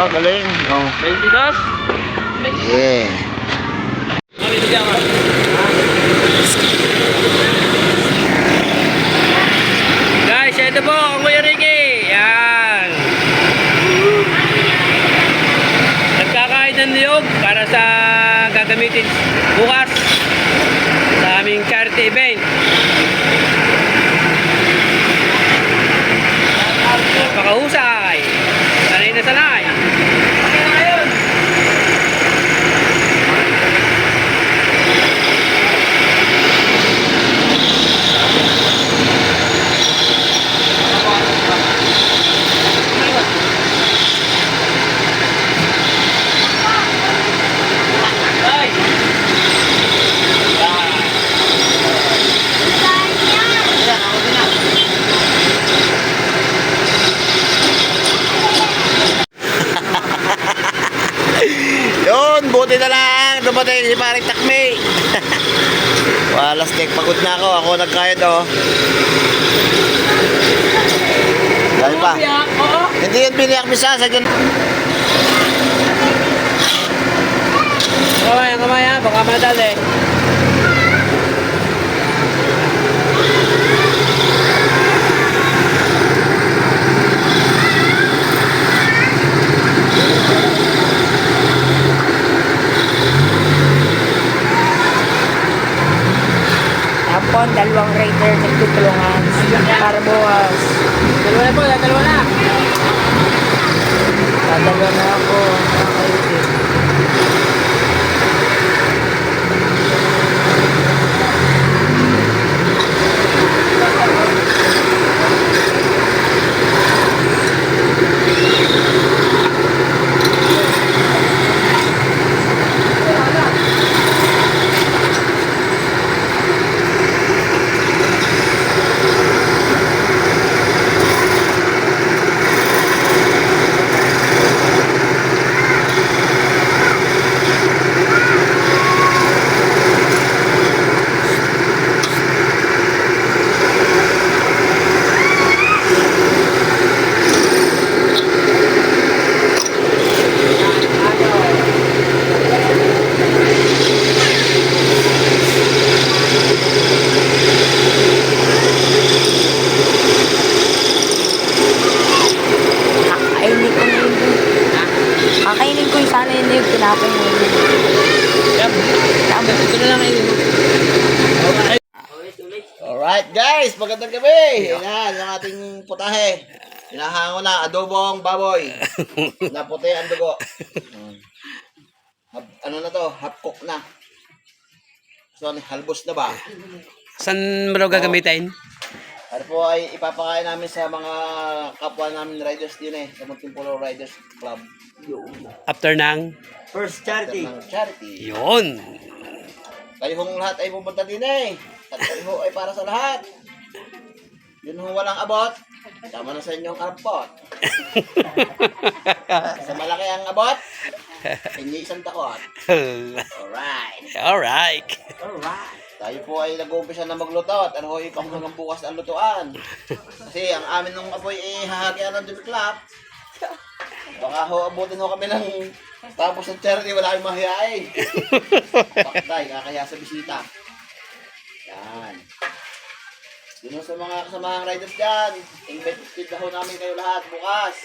Oh, galing. Oh. 22. Yeah. Guys, ito po ang Kuya Ricky. Yan. Nagkakain ng niyog para sa gagamitin bukas sa aming charity event. Napakahusay. Sanay na sanay. Yun, buti na Dumating si Paring Takmi. Wala steak. Pagod na ako. Ako nagkayod oh. Dahil pa. Hindi yan biniyak misa sa dyan. Kamay, kamay ha. Baka madali. Tapon, dalawang rider nagtutulungan para bukas. Dalawa na po, dalawa na. Dadalawa na ako. nakakaibig. Kakainin ko na yun. Kakainin ko yung sana yun yung tinapay mo yun. Tama. Ito na lang kayo. Alright guys, magandang gabi. Yan, yung ating putahe. Hinahango na, adobong baboy. Naputi ang dugo. Mm. Hap- ano na to, half cook na. So, halbos na ba? Saan mo daw gagamitin? Ano po ay ipapakain namin sa mga kapwa namin riders din eh, sa Muntinpulo Riders Club. After ng... First charity. Ng charity. Yun. Kayo hong lahat ay pupunta din eh. At kayo ay para sa lahat. Yun hong walang abot, tama na sa inyong karapot. sa malaki ang abot, inyo isang takot. Alright. Alright. Tayo po ay nag-uumpisa na magluto at ano ho ipang hanggang bukas ang lutuan. Kasi ang amin nung apoy ay hahagian ng dibiklap. Baka ho abutin ho kami ng tapos ng charity wala kayong mahihain. Paktay, kakaya sa bisita. Yun sa mga kasamahang riders dyan. Invite na ho namin kayo lahat bukas.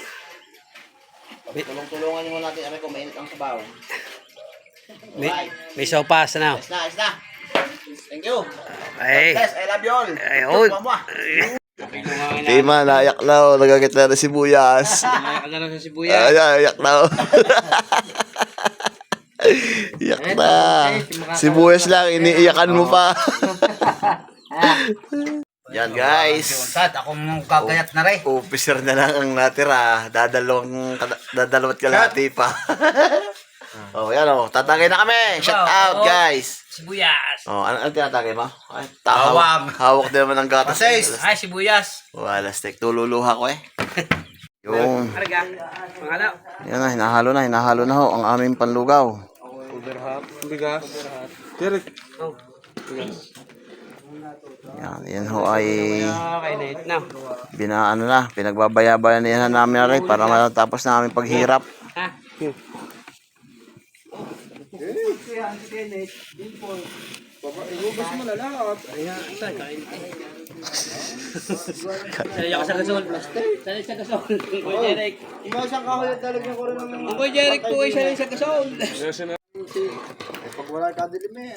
Tulong-tulungan nyo natin aray kung mainit ang sabaw. May, may sopas na. Ayos na, ayos na. Thank you. Ay. Bless, I love you all. Ayun. Mama. Di man, nayak na o. Nagagit na na sibuyas. Ay, ka na sa sibuyas. Ay, ay, yak na o. Iyak na. Sibuyas lang, iniiyakan mo pa. Yan guys. Sad, akong kagayat na rin. Officer na lang ang natira. Dadalawang, dadalawat kalahati pa. oh, yan o. Tatagay na kami. Shout out guys. Sibuyas. Oh, ano, ano tinatagay mo? Ay, tawag. Hawak din naman ng gatas. Masays. Ay, sibuyas. Wala, stick. Tululuha ko eh. Yung, Arga. Pangalaw. yan na, hinahalo na, hinahalo na ho ang aming panlugaw. Yan, yan ho ay na. binaano na, pinagbabayabayan na yan namin na rin para matapos namin paghirap. Ha? Sanay ako sa gasol. Sanay sa gasol. Kuya Jeric. Imasang kahoy at talagyan ko rin ng Kuya Jeric po ay sa gasol. Pag wala ka dilim eh.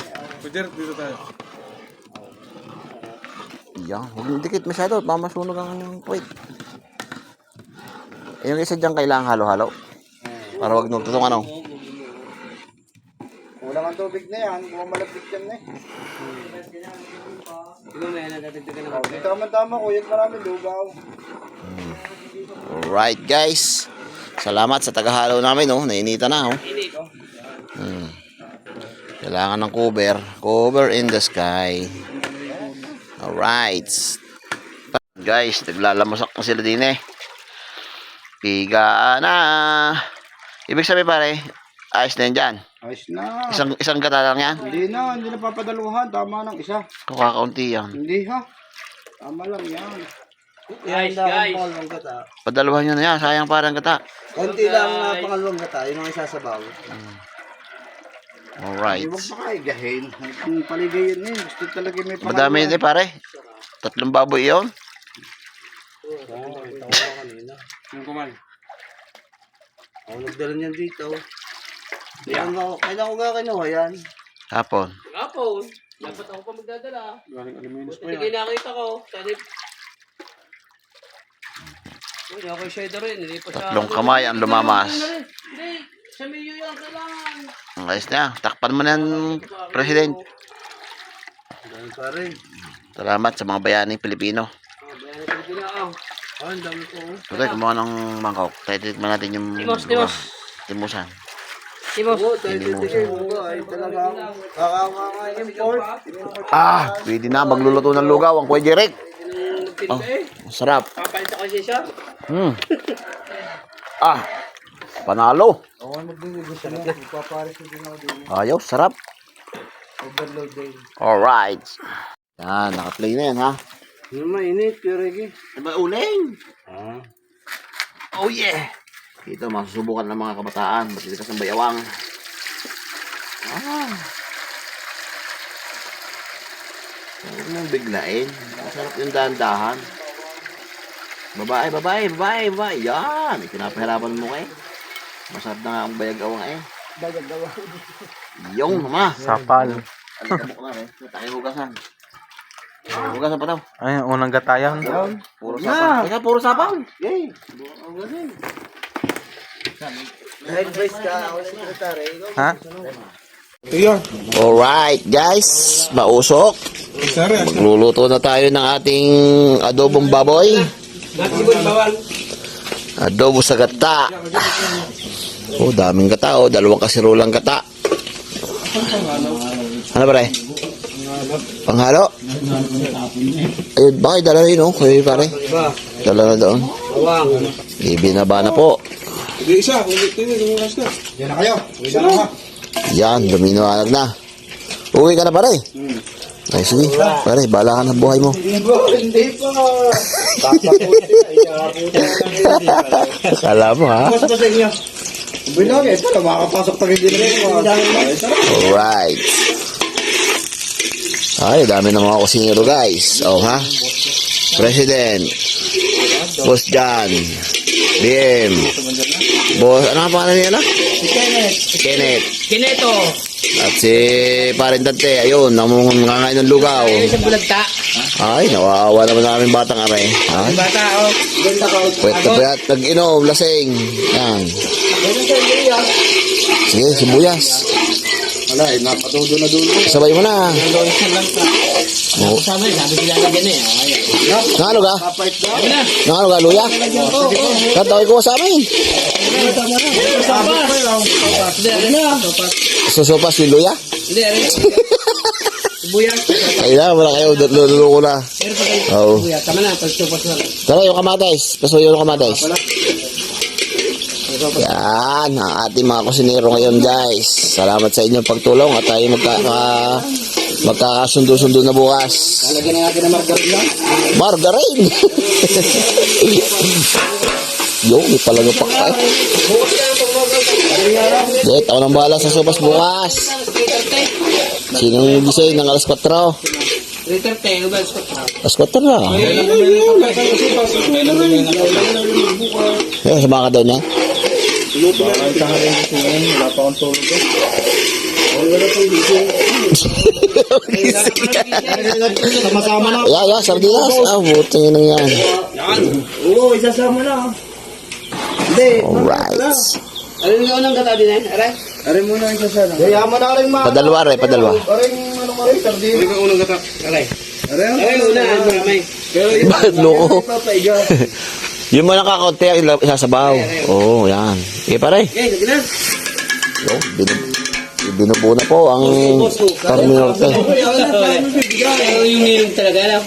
Yan, huwag dikit masyado, mamasunog ang yung puwit. Eh, Yung isa dyan kailangan halo-halo. Para wag nung tutong ano. Kulang ang tubig na yan. Kung malapit yan na eh. Oh, Dito naman tama kuya. Marami lugaw. Alright guys. Salamat sa tagahalo namin, oh. Nainita na, oh. Hmm. Kailangan ng cover. Cover in the sky. Alright. Guys, naglalamusak na sila din eh. Piga na. Ibig sabihin pare, ayos na yan dyan. Ayos na. Isang, isang gata lang yan. Hindi na. Hindi na papadaluhan. Tama ng isa. Kung kakaunti yan. Hindi ha. Tama lang yan. Guys, guys. Padalawan nyo na yan. Sayang parang gata. Konti lang na pangalawang gata. Yun ang isasabaw. Alright. Huwag pa kayo gahin. Ang paligayan eh. Gusto talaga may pangalawa. Madami din pare. Tatlong baboy yun. Ang kuman. Ako nagdala niyan dito. Kailan ko, kailan ko nga kinuha yan? Hapon. Kapon. Dapat ako pa magdadala. Buti kayo nakita ko. Sana Uy, ako yung shader rin. Hindi pa. Tatlong kamay ang lumamas. Hindi. Sa meyo yan kailangan. Ayos na. Takpan mo na yan, President. Salamat sa mga bayaning Pilipino. Oh. Oh. Ko. Ito, kumuha ng mangkok. Titikman natin yung... Timos, timos. Timusan. Timos. Ah, pwede na. Magluluto ng lugaw ang Kuya Jeric. Oh, sarap. Papalit ako siya siya. Hmm. Ah, panalo. Oo, magbibigay siya na. Paparis ko din ako din. Ayaw, sarap. Overload din. Alright. Yan, naka-play na yan ha. Yung mainit, pero Reggie. Diba uling? Ah. Oh yeah. Ito, masusubukan ng mga kabataan. Ba't ka ng bayawang? Ah. Huwag mong biglain. Masarap yung dahan-dahan. Babae, babae, babae, babae. Yan. Pinapahirapan mo eh. Masarap na nga ang bayag-awang eh. Dagagawa. Yung, mama. Sapal. Alikabok na eh. Tayo hugasan. Hugasan pa daw. Ay, unang gatayan. Puro sapang. Teka, puro sapang. Yay! Head vice ka, ako secretary. Ha? Alright, guys. Mausok. Magluluto na tayo ng ating adobong baboy. Adobo sa gata. Oh, daming gata. Oh, dalawang kasirulang gata. Ano ba rin? Panghalo? Ayun, bakit dala rin, oh? Kuya pare. Dala na doon. Ibinaba na po. Yan na kayo. Yan, lumiwanag na. Uwi ka na pare. Ay, sige. Pare, bala ka na buhay mo. Hindi pa. Kala mo, ha? Mas pa sa inyo. Bilang ito na makakapasok pa rin din. Alright. Ay, dami ng mga kusinero, guys. Oh, ha? President. Boss John. BM. Boss, ano nga pangalan niya na? Kenneth. Kineto. At si Parentante, ayun, namungangain ng lugaw. Sa bulagta. Ay, nawawa naman namin batang are. Ay, Bata, oh. pwet na pwet, nag-inom, lasing. Yan. Sige, sibuyas. Wala eh, napatudo na doon. Sabay mo na. Oh. Sabi, sabi sila lagyan eh. Ayan. Nangalo ka? Daw. Nangalo ka, luya? Kataway ko sa amin. Na? Susopas si luya? Hindi, Buyas. Ay na, wala kayo, lululo ko na. Oo. Tama na, pagsupas na. Tara, yung kamatis. Pasuyo yung kamatis. Yan, ang ating mga kusinero ngayon guys. Salamat sa inyong pagtulong at tayo magka, ka, Magkakasundo-sundo na bukas. Lalagyan na natin ng margarine lang. Margarine! Yo, may palaga pa ka. Dahil ako nang bahala sa sopas bukas. Sinong gising ng alas 4? Liter 10, ano ba? Alas 4 na. Eh, sama ka daw niya? Wala pa akong tulog. Sama-sama na. Yeah, yeah, sardinas. Ah, buti nga yan. Oo, isasama na. Hindi. Alright. Ano yung unang gata din eh? Aray? Aray mo na isasama. Kaya mo na rin ma. Padalwa rin, padalwa. Aray, ano ka rin, sardin. Ano yung unang gata? Aray. Aray, Aray, una. Ano may? Pero yung Bakit loko? Yung mo nakakaunti isasabaw. Oo, oh, yan. Okay, pare. Eh, lagi na. Yo, bin binubuo na po ang terminal te. Ano yung nilong talaga? Alam?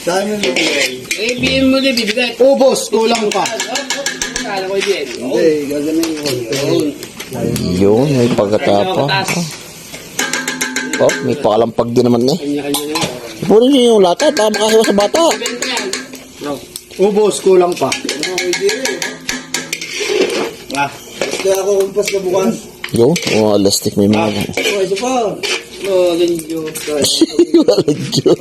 Dami mo bibigay. Eh, bihin mo din, bibigay. Ubos, kulang pa. Kala ko din. Hindi, gaganin mo. Yun. Yun, may pagkatapa. Oh, may pakalampag din naman eh. Ipunin niyo yung lata, baka makasiwa sa bata. Yan. Ubos, kulang pa. Ah, kaya ako kumpas na bukan. Yun, oh, elastic may mga. Oh, isa pa. Oh, ganyo. wala dyo.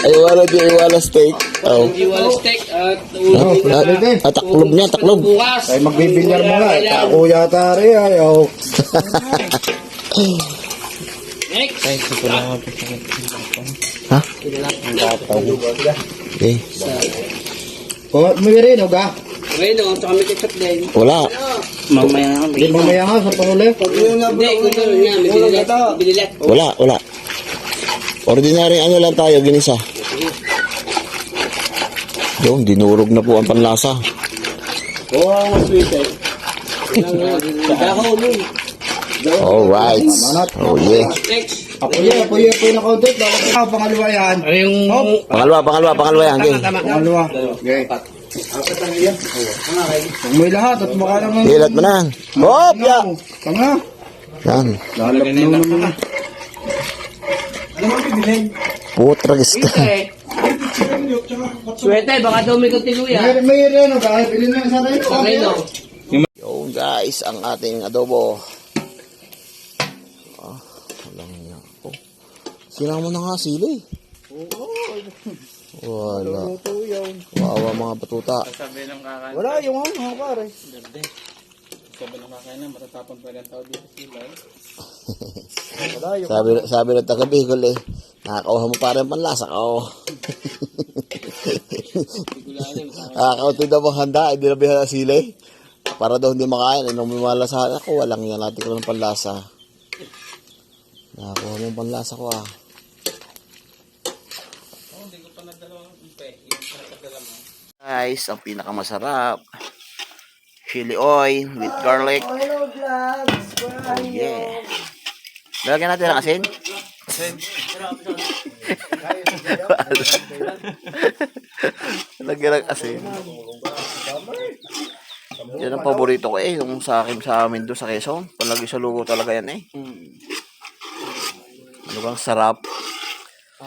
Ay, wala dyo, ay wala steak. Oh. Hindi wala steak at Ah, ulo. ah, ah, taklob niya, taklob. Bukas. Ay, magbibilyar mo nga. Ako yata rin, ayaw. Next. Ha? Eh, Oh, may rin, oga. Okay, no. Tsaka may ketchup din. wala. Hindi mamaya nga sa panghuli. Hindi, gusto niya. Binilet. Wala, wala. Ordinary ano lang tayo, ginisa. Yung, dinurog na po ang panlasa. Oo, oh, sweet eh. Dako mo. Alright. Oh, yeah. Apoy, apoy, apoy na kaunti. Bakit ikaw, pangalawa yan? Ano yung... Pangalawa, pangalawa, pangalawa yan. Pangalawa. Okay. Apat ang iyan. Huwag mo lahat at baka naman. Hilat mo na. Hop, ya. Tanga. Yan. Lalap na naman. Ano mo bibilhin? Putragis ka. Swerte, baka daw may kutiluya. May, may rin, oga. Bilhin lang sa rin. Okay, no. Yo guys, ang ating adobo. Ah, walang niya. Oh. Sinama mo na nga sili. Wala. Wawa mga batuta. Wala, yung ano, mga pare. Wala, yung Sabi, sabi ng taga Bicol eh, nakakauha mo pa rin panlasa ka oh. Nakakaunti daw bang handa, hindi na bihala sili. Para daw hindi makain, anong may malasahan ako, walang yan, natin ko ng panlasa. Nakakuha mo yung panlasa ko ah. Guys, ang pinakamasarap. Chili oil with garlic. Hello, vlogs. You? Yeah. Lalagyan natin ng asin. Lagyan ng asin. Yan ang paborito ko eh. Yung sa akin sa amin doon sa Quezon. Palagi sa lugo talaga yan eh. Ano bang sarap.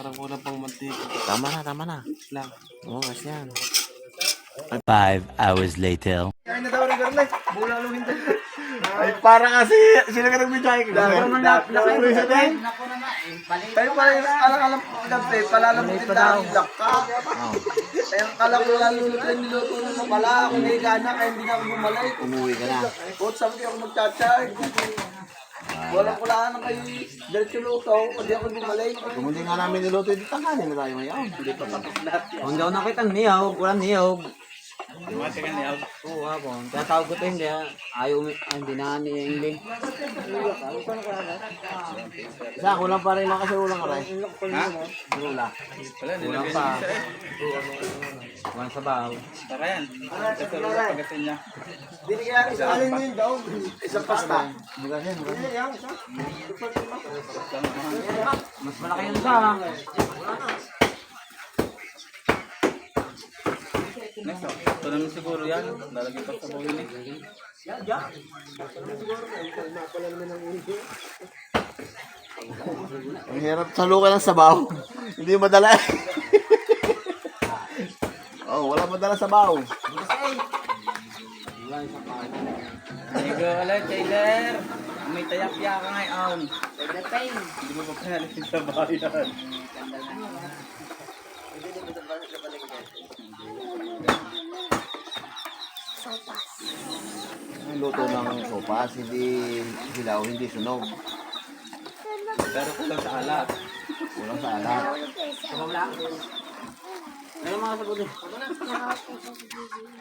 Parang kulang pang mantika. Tama na, tama na. Lang. Oo, oh, kasi yan. Five hours later. Ay, parang kasi, sila ka nagbigay ko. Dako mo na, dako mo sa din. Tayo pala yung alang-alam ko gabi, palalamutin na ang ilak ka. Kaya kala ko lalulot na niluto na na pala, ako na gana, kaya hindi na ako bumalay. Umuwi ka na. Kot, sabi ko ako magchat-chat. Walang kulaan na kayo, diretso luto, hindi ako bumalay. Kung hindi nga namin niluto, di tanghali na tayo ngayon. Hindi pa tapos lahat. Kung daw nakita ang niyog, walang niyog. Oo, hapon. Kaya tawag ko ito hindi. ah. Ayaw, umi- hindi na niya yung link. Isa, kulang pa rin lang kasi ulang ka rin. Wala. Kulang pa. Kulang sa baw. Hindi kaya isa alin yun daw, isang pasta. Mas malaki yung isa. Ito naman siguro yan. Lalagyan pa sa bawin eh. Ang hirap salukan ng sabaw. Hindi madala. oh, wala madala sabaw. Ligo ulit, Taylor. May tayapya ka ngayon. Hindi mo pa pinalitin sa bayan. Ang luto ng sopas, hindi hilaw, hindi sunog. Pero kulang sa alat. Walang sa alat. Ano mga sagot eh?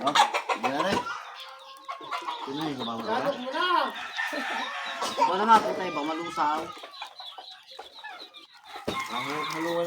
Oh, hindi na rin. Sino yung gumamit ka? Wala nga, puta iba, malusaw. Ang haluan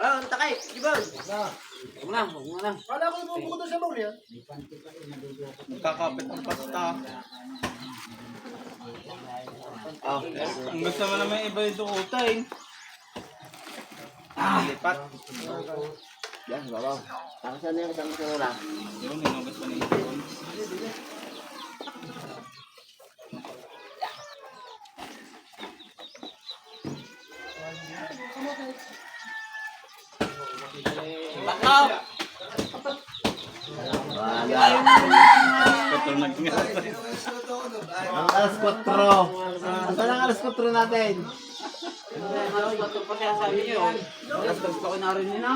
Ah, ang takay. Ibon. Huwag na, huwag na. Kala ko yung bukod sa bawl yan. Kakapit ang pasta. Oh, Ang gusto mo naman iba yung dukutain. Ah, lipat. yan, sabaw. Ang saan yung isang sura? Yun, inugot pa ni Ibon. Nag-nga. Ang alas 4. Saan ang alas 4 natin? Alas 4 pa siya sabi niyo. Alas 4 pa ko na.